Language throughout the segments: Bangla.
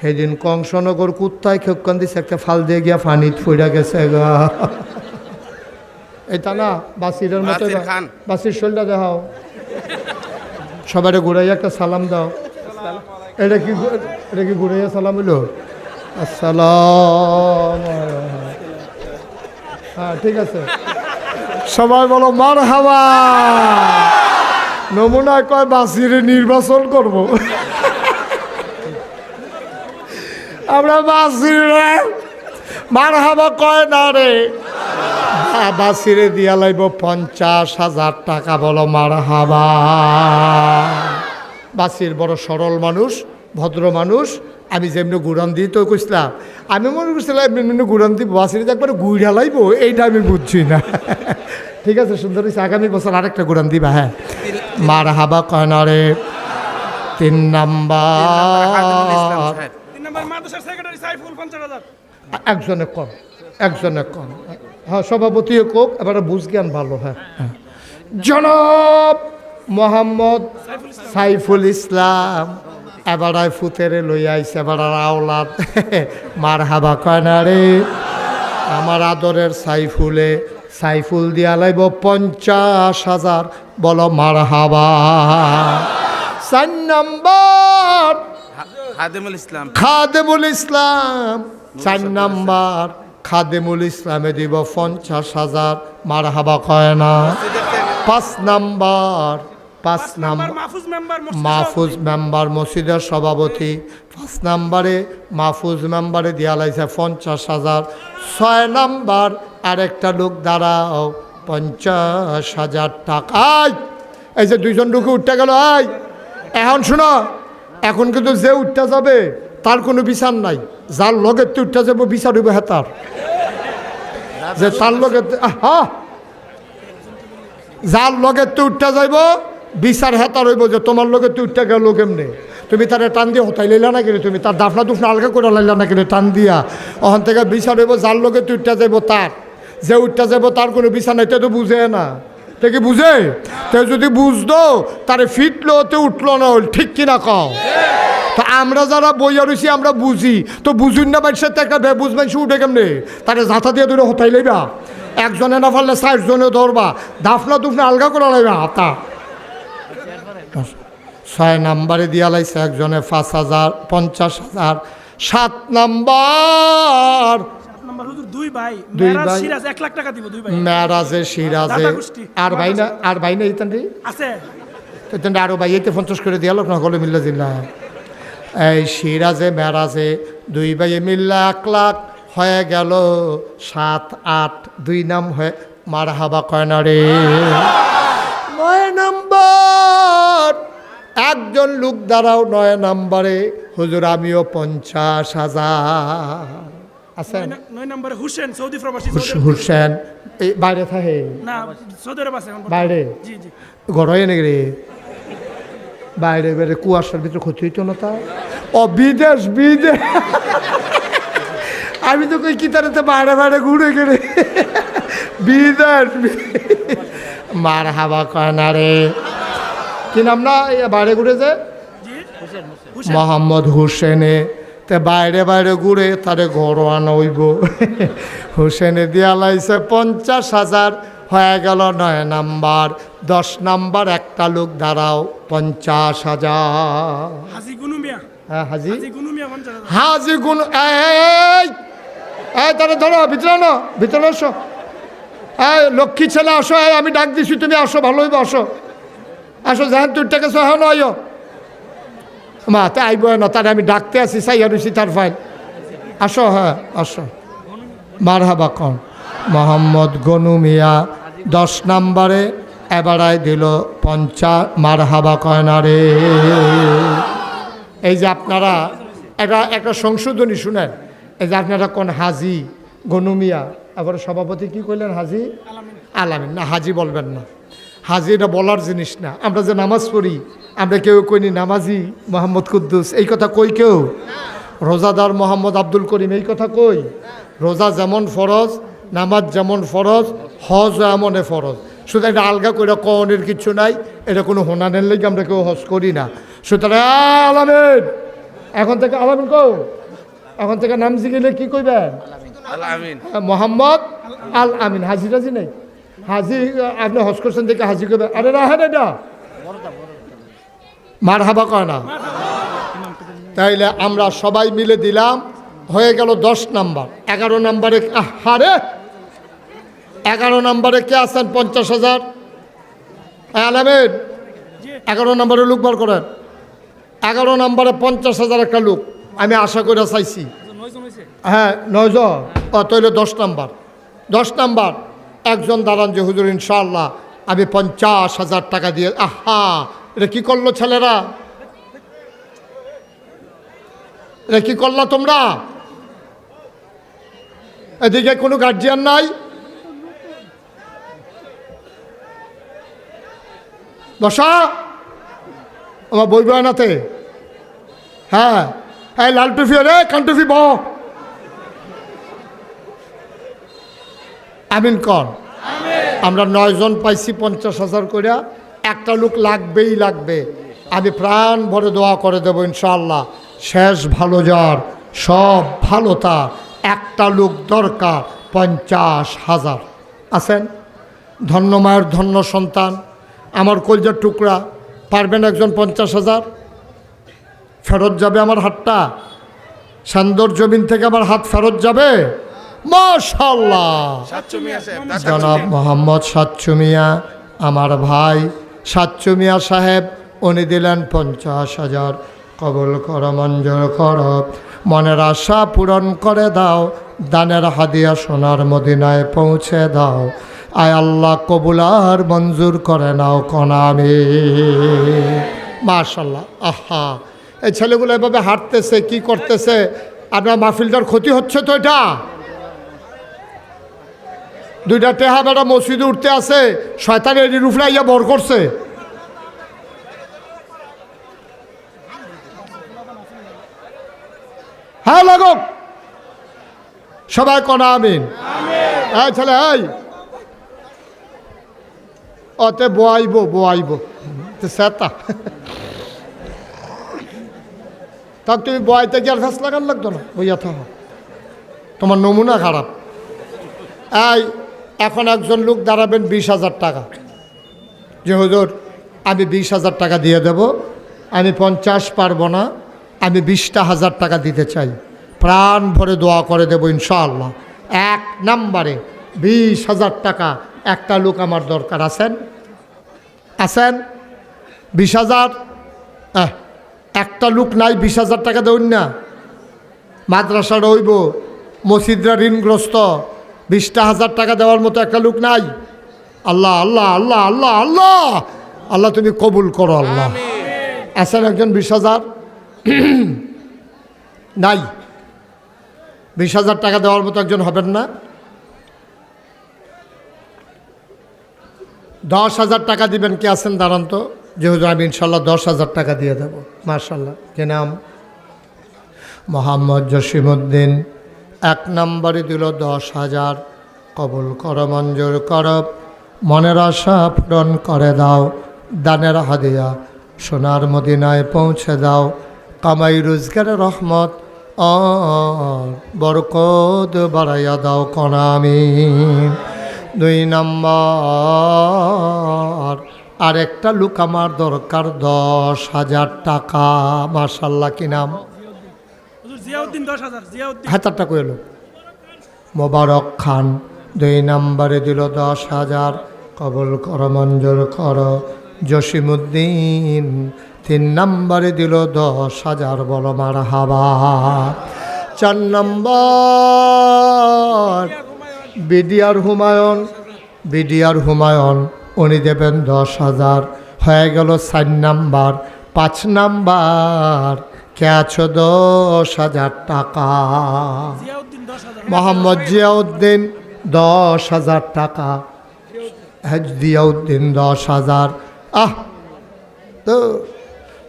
সেদিন কংসনগর কুত্তায় খেপকান দিছে একটা ফাল দিয়ে গিয়া ফানিত ফুইরা গেছে গা। এটা না বাসিরের মতো বাসির বাসির শরীরটা দেখাও। সবাই ঘুরাইয়া একটা সালাম দাও। এটা কি এটা কি ঘুরাইয়া সালাম হইল? আসসালাম হ্যাঁ ঠিক আছে। সবাই বলো মার হাওয়া নমুনায় কয় বাসিরে নির্বাচন করব। আমরা বাসিরে মার হাওয়া কয় না রে? বা- বাসিরে দিয়া লাইব পঞ্চাশ হাজার টাকা বলো মার হাবা বাসির বড় সরল মানুষ ভদ্র মানুষ। আমি যেমনি গুড়ান দিই তো কইছিলাম। আমি মনে করছিলাম এমনি গুড়ান দিব বাসিরে একবার গুড়া লাইব এইটা আমি বুঝছি না। ঠিক আছে সুন্দর হয়েছে আগামী বছর আরেকটা গুড়ান দিবা হ্যাঁ? মার হাবা কয় না রে? তিন নাম্বার। একজনে কম একজনে কম। হ্যাঁ সভাপতিও কোক এবার বুঝ জ্ঞান ভালো হ্যাঁ হ্যাঁ। জনাব মোহাম্মদ সাইফুল ইসলাম। এবারায় ফুতেরে লই আইছে এবার আওলাদ মার হাবা কয় রে? আমার আদরের সাইফুলে সাইফুল দিয়া লাইব পঞ্চাশ হাজার বলো মার হাবা চার নম্বর খাদিমুল ইসলাম। খাদেমুল ইসলাম চার নাম্বার। খাদেমুল ইসলামে দিব পঞ্চাশ হাজার। মার হাবা কয় না? পাঁচ নাম্বার পাঁচ number Mahfuz member Mahfuz member মসজিদের সভাপতি। পাঁচ নাম্বারে মাহফুজ মেম্বারে দেওয়া লাগছে পঞ্চাশ হাজার। ছয় নাম্বার আরেকটা লোক দাঁড়াও। পঞ্চাশ হাজার টাকায় এই যে দুইজন লোকে উঠতে গেল আয়! এখন শোনো। এখন কিন্তু যে উঠতে যাবে, তার কোনো বিচার নাই। যার লগে তুই উঠতে যাব, বিচার হইব হেতার যে তার লগে হ্যাঁ যার লগে তুই উঠতে যাইব, বিচার হেতার হইব যে তোমার লগে তুই উঠতে গেল কেমনে? তুমি তারে টান দিয়ে হতাই লাইলা না কিনে? তুমি তার দাফনা দুফনা আলগা করে লাইলা না কিনে টান দিয়া? ওখান থেকে বিচার হইব, যার লগে তুই উঠতে যাইব তার। যে উঠতে যাইব, তার কোনো বিচার নাই, তে তো বুঝে না। তে কি বুঝে? তে যদি বুঝতো, তারে ফিটলো তে উঠল না ঠিক কিনা কও? তো আমরা যারা বইয়া রয়েছি আমরা বুঝি। তো বুঝুন না মানুষের তো একটা বেবুঝ মানুষ উঠে কেমনে? তারে জাথা দিয়ে ধরে হতাই লইবা। একজনে না পারলে ষাট ধরবা। দাফনা দুফনা আলগা করে লাইবা হাতা। ছয় নাম্বারে দিয়া লাইছে একজনে পাঁচ হাজার, পঞ্চাশ হাজার, সাত নাম্বার। নাম্বার হুজুর দুই ভাই দুই মেরাজ ভাই। সিরাজ এক লাখ টাকা দিব দুই ভাই। মেরাজে সিরাজে দাদা গোষ্ঠী। আর ভাই না আর ভাই না ইতান রে? আছে। তেন আরও ভাই এতে পঞ্চাশ করে দিয়াল না হলে মিল্লা জিল্লা। এই সিরাজে মেরাজে দুই ভাইয়ে মিল্লা এক লাখ। হয়ে গেল সাত আট দুই নাম হয়ে মার হাবা কয় রে? নয় নাম্বার। একজন লোক দাঁড়াও নয় নাম্বারে। হুজুর আমিও পঞ্চাশ হাজার। আছেন নয়- নম্বরে হুসেন সৌদি প্রবাসী হুসেন এই বাইরে থাকে। না সৌদি আরব আছে। বাইরে? জি জি। গড়াই নাকি রে? বাইরে বাইরে কুয়াশার ভিতরে ক্ষতি হইতো না তা? ও বিদেশ বিদেশ। আমি তো কই কি তারে তো বাইরে বাইরে ঘুরে গেলে বিদেশ মার হাবা কয় না রে। কি নাম না? বাইরে ঘুরে যে? মোহাম্মদ হুসেনে। তে বাইরে বাইরে ঘুরে তারে ঘরোয়া নইব হুসেনে দিয়া লাইছে পঞ্চাশ হাজার হয়ে গেল নয় নাম্বার। দশ নাম্বার একটা লোক দাঁড়াও পঞ্চাশ হাজার। হাজি হ্যাঁ গুনু এই ধরো ভিতরে না ভিতরে আসো। এই লক্ষ্মী ছেলে আসো আমি ডাক দিছি তুমি আসো ভালো হইব আসো। আসো যাহেন তুই টাকা নয় মা তা আইব না তারে আমি ডাকতে আসি চাই আর তার ফাইল আসো হ্যাঁ আসো। মার হাবা কন মোহাম্মদ গনু মিয়া দশ নাম্বারে এবারাই দিল পঞ্চা মার হাবা কয়না রে। এই যে আপনারা একটা একটা সংশোধনী শুনেন। এই যে আপনারা কোন হাজি গনুমিয়া আবার সভাপতি কি করলেন হাজি? আলামিন। না হাজি বলবেন না। হাজি এটা বলার জিনিস না। আমরা যে নামাজ পড়ি আমরা কেউ কইনি নামাজি মোহাম্মদ কুদ্দুস এই কথা কই কেউ? রোজাদার মোহাম্মদ আব্দুল করিম এই কথা কই? রোজা যেমন ফরজ নামাজ যেমন ফরজ হজ এমনে ফরজ। শুধু এটা আলগা করে কনের কিছু নাই এটা কোনো হোনানের লেগে আমরা কেউ হজ করি না। সুতরাং আলামেন! এখন থেকে আলামিন কও? এখন থেকে নাম জিগিলে কি কইবেন? আমিন মোহাম্মদ আল আমিন হাজি রাজি নেই? হাজি আপনি হজ করছেন দেখে হাজি করবে আরে রাহেন এটা! মার হাবা কয় না তাইলে আমরা সবাই মিলে দিলাম, হয়ে গেল দশ নাম্বার। এগারো নাম্বারে হারে! এগারো নাম্বারে কে আছেন পঞ্চাশ হাজার? আলামেন। এগারো নম্বরে লুক বার করেন। এগারো নম্বরে পঞ্চাশ হাজার একটা লুক। আমি আশা করে চাইছি। হ্যাঁ নয়জন। ও তৈলে দশ নাম্বার। দশ নাম্বার। একজন দাঁড়ান যে, হুজুর ইনশাল্লাহ আমি পঞ্চাশ হাজার টাকা দিয়ে আহা! এটা কি করল ছেলেরা? এটা কি করলা তোমরা? এদিকে কোনো গার্জিয়ান নাই? বসা। আমার বই বয়ানাতে হ্যাঁ। হ্যাঁ লাল টুফি রে কান টুফি ব আমিন কন আমরা নয়জন পাইছি পঞ্চাশ হাজার করে একটা লোক লাগবেই লাগবে। আমি প্রাণ ভরে দোয়া করে দেবো ইনশাল্লাহ শেষ ভালো যার সব ভালো তার। একটা লোক দরকার পঞ্চাশ হাজার। আছেন? ধন্য মায়ের ধন্য সন্তান। আমার কলজার টুকরা পারবেন একজন পঞ্চাশ হাজার? ফেরত যাবে আমার হাতটা? সান্দর জমিন থেকে আমার হাত ফেরত যাবে? মাশাল্লাহ জনাব মোহাম্মদ সাচ্চু মিয়া আমার ভাই। সাচ্চু মিয়া সাহেব, উনি দিলেন পঞ্চাশ হাজার। কবল কর, মঞ্জুর কর। মনের আশা পূরণ করে দাও, দানের হাদিয়া সোনার মদিনায় পৌঁছে দাও। আয় আল্লাহ কবুলার মঞ্জুর করে নাও কনামি। মাশাল্লাহ আহা। এই ছেলেগুলো এভাবে হাঁটতেছে, কি করতেছে? আপনার মাহফিলটার ক্ষতি হচ্ছে তো এটা? দুইটা টেহা বেটা মসজিদে উঠতে আছে, শয়তান এটি রুফরা ইয়া বর করছে। হ্যাঁ লাগক। সবাই কনা আমিন। হ্যাঁ ছেলে, এই। অতে বোয়াইব বোয়াইব। সেতা। তাক তুমি বয়াইতে গিয়ে ফেস লাগান লাগতো না? বইয়া থাকো তোমার নমুনা খারাপ। এই এখন একজন লোক দাঁড়াবেন বিশ হাজার টাকা। যে, হুজুর, আমি বিশ হাজার টাকা দিয়ে দেব, আমি পঞ্চাশ পারব না, আমি বিশটা হাজার টাকা দিতে চাই। প্রাণ ভরে দোয়া করে দেবো ইনশাআল্লাহ। এক নাম্বারে বিশ হাজার টাকা একটা লোক আমার দরকার। আছেন? আছেন? বিশ হাজার? একটা লোক নাই, বিশ হাজার টাকা দেউন না। মাদ্রাসা রইব, মসজিদরা ঋণগ্রস্ত বিশটা হাজার টাকা দেওয়ার মতো একটা লোক নাই। আল্লাহ আল্লাহ আল্লাহ আল্লাহ আল্লাহ। আল্লাহ তুমি কবুল করো আল্লাহ। আছেন একজন বিশ হাজার নাই। বিশ হাজার টাকা দেওয়ার মতো একজন হবেন না। দশ হাজার টাকা দিবেন কি আছেন? দাঁড়ান তো। যেহেতু আমি ইনশাল্লাহ দশ হাজার টাকা দিয়ে দেবো। মার্শাল্লাহ কে নাম? মোহাম্মদ জসিমুদ্দিন। এক নম্বরে দিল দশ হাজার। কবুল কর, মঞ্জুর কর। মনের আশা পূরণ করে দাও। দানের হাদিয়া সোনার মদিনায় পৌঁছে দাও। কামাই রোজগারের রহমত আর বরকত বাড়াইয়া দাও কনামি দুই নম্বর, আরেকটা লুক আমার দরকার, দশ হাজার টাকা। মার্শাল্লাহ কি নাম? হুজুর জিয়াউদ্দিন দশ হাজার, জিয়াউদ্দিন। হাতারটা করে এলো? মোবারক খান, দুই নম্বরে দিল দশ হাজার। কবল কর, মঞ্জুর কর, জসিমুদ্দিন। তিন নম্বরে দিল দশ হাজার, বল মার হাবা চার number, BDR Humayun. BDR Humayun, উনি দেবেন দশ হাজার। হয়ে গেল চার নাম্বার, পাঁচ নাম্বার। কে দশ হাজার টাকা। মোহাম্মদ জিয়াউদ্দিন, দশ হাজার টাকা। জিয়াউদ্দিন, দশ হাজার। আহ! তো,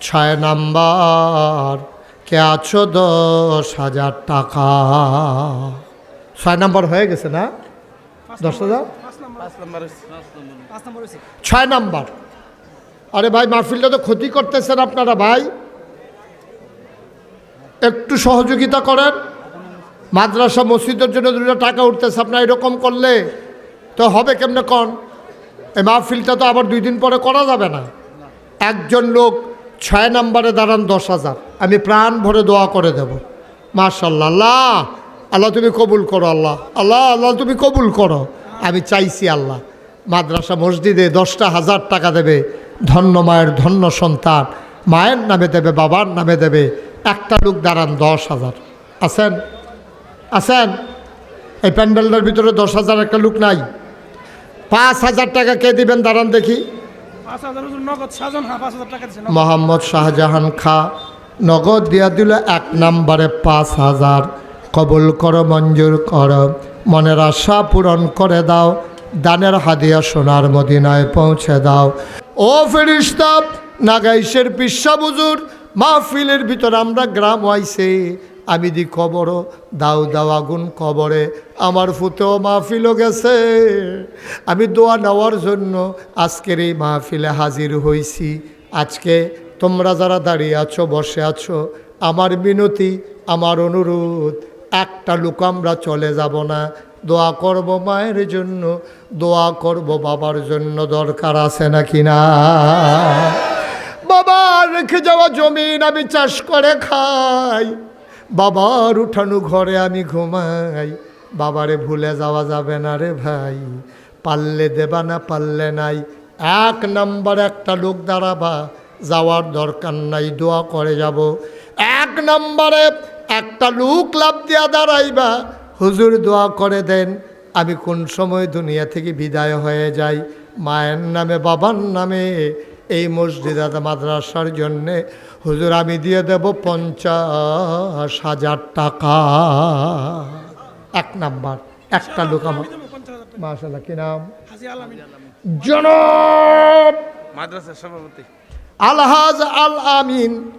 ছয় নাম্বার। কে দশ হাজার টাকা? ছয় নাম্বার হয়ে গেছে না? দশ হাজার? ছয় নাম্বার। আরে ভাই, মাহফিলটা তো ক্ষতি করতেছেন আপনারা ভাই। একটু সহযোগিতা করেন। মাদ্রাসা মসজিদের জন্য দুটো টাকা উঠতেছে, আপনার এরকম করলে তো হবে কেমনে কন? এই মাহফিলটা তো আবার দুই দিন পরে করা যাবে না। একজন লোক ছয় নম্বরে দাঁড়ান দশ হাজার। আমি প্রাণ ভরে দোয়া করে দেব। মার্শাল্লাহ আল্লাহ আল্লাহ তুমি কবুল করো, আল্লাহ আল্লাহ আল্লাহ তুমি কবুল করো। আমি চাইছি আল্লাহ, মাদ্রাসা মসজিদে দশটা হাজার টাকা দেবে। ধন্য মায়ের ধন্য সন্তান, মায়ের নামে দেবে, বাবার নামে দেবে। একটা লোক দাঁড়ান দশ হাজার। আছেন? আছেন? এই প্যান্ডেলটার ভিতরে দশ হাজার একটা লোক নাই। পাঁচ হাজার টাকা কে দিবেন? দাঁড়ান দেখি। হ্যাঁ মোহাম্মদ শাহজাহান খা নগদ দিয়া দিল এক নাম্বারে পাঁচ হাজার। কবুল করো মঞ্জুর করো মনের আশা পূরণ করে দাও দানের হাদিয়া সোনার মদিনায় পৌঁছে দাও। ও ফেরিস্তা নাগাইশের পিসা বুজুর মাহফিলের ভিতর আমরা গ্রাম আইছে আমি দি কবর দাও দাও আগুন কবরে আমার ফুতেও মাহফিলও গেছে। আমি দোয়া নেওয়ার জন্য আজকের এই মাহফিলে হাজির হইছি। আজকে তোমরা যারা দাঁড়িয়ে আছো, বসে আছো, আমার মিনতি, আমার অনুরোধ, একটা লোক আমরা চলে যাব না। দোয়া করব মায়ের জন্য, দোয়া করব বাবার জন্য দরকার আছে নাকি না? রেখে যাওয়া জমিন আমি চাষ করে খাই। বাবার উঠানো ঘরে আমি ঘুমাই। বাবারে ভুলে যাওয়া যাবে না রে ভাই। পারলে দেবা না, পারলে নাই। এক নাম্বার একটা লোক দাঁড়াবা, যাওয়ার দরকার নাই, দোয়া করে যাব। এক নাম্বারে একটা লোক লাভ দিয়া দাঁড়াইবা, হুজুর দোয়া করে দেন, আমি কোন সময় দুনিয়া থেকে বিদায় হয়ে যাই? মায়ের নামে, বাবার নামে এই মসজিদ মাদ্রাসার জন্যে হুজুর আমি দিয়ে দেব পঞ্চাশ হাজার টাকা। এক নাম্বার একটা লোক আমার মাশাল্লাহ কি নাম? জনব! মাদ্রাসার সভাপতি। আলহাজ আল আমিন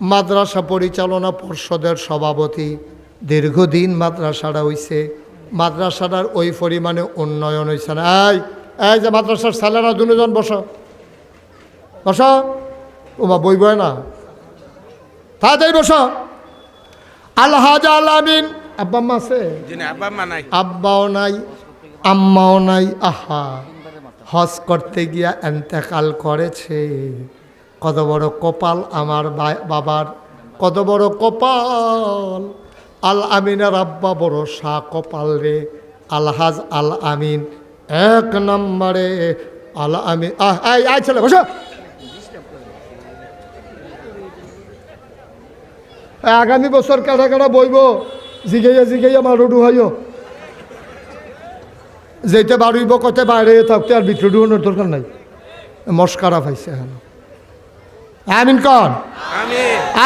মাদ্রাসা পরিচালনা পর্ষদের সভাপতি। দীর্ঘদিন মাদ্রাসাটা হইছে। মাদ্রাসাটার ওই পরিমাণে উন্নয়ন হয়েছে না। এই এই যে মাদ্রাসার ছেলেরা দুজন বস। বস। ওমা বই বয় না। তাড়াতাড়ি বস। আলহাজ আল আমিন আব্বা আম্মা আছে? আব্বাও নাই আম্মাও নাই। আহা হজ করতে গিয়া এন্তেকাল করেছে। কত বড় কপাল আমার বাবার কত বড় কপাল। আল আমিনের আব্বা বড় শাহ কপাল রে। আলহাজ আল আমিন এক নম্বরে। আল আমিন আহ আয় ছেলে বসো। আগামী বছর কাটা কাটা বইব। জিগাইয়া জিগাইয়া মারুডু হইও যেতে বাড়িব কতে বাইরে থাকতে আর ভিতরে ঢুকানোর দরকার নাই। মস্কারা পাইছে হ্যাঁ আমিন কন।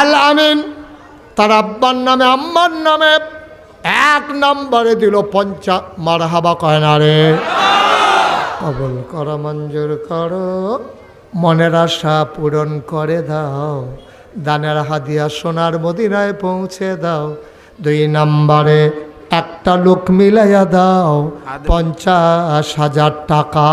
আল আমিন। তার আব্বার নামে আম্মার নামে এক নম্বরে দিল পঞ্চা মার হাবা কয় না রে কবল কর মঞ্জুর করো মনের আশা পূরণ করে দাও দানের হাদিয়া সোনার মদিনায় পৌঁছে দাও। দুই নম্বরে একটা লোক মিলাইয়া দাও পঞ্চাশ হাজার টাকা।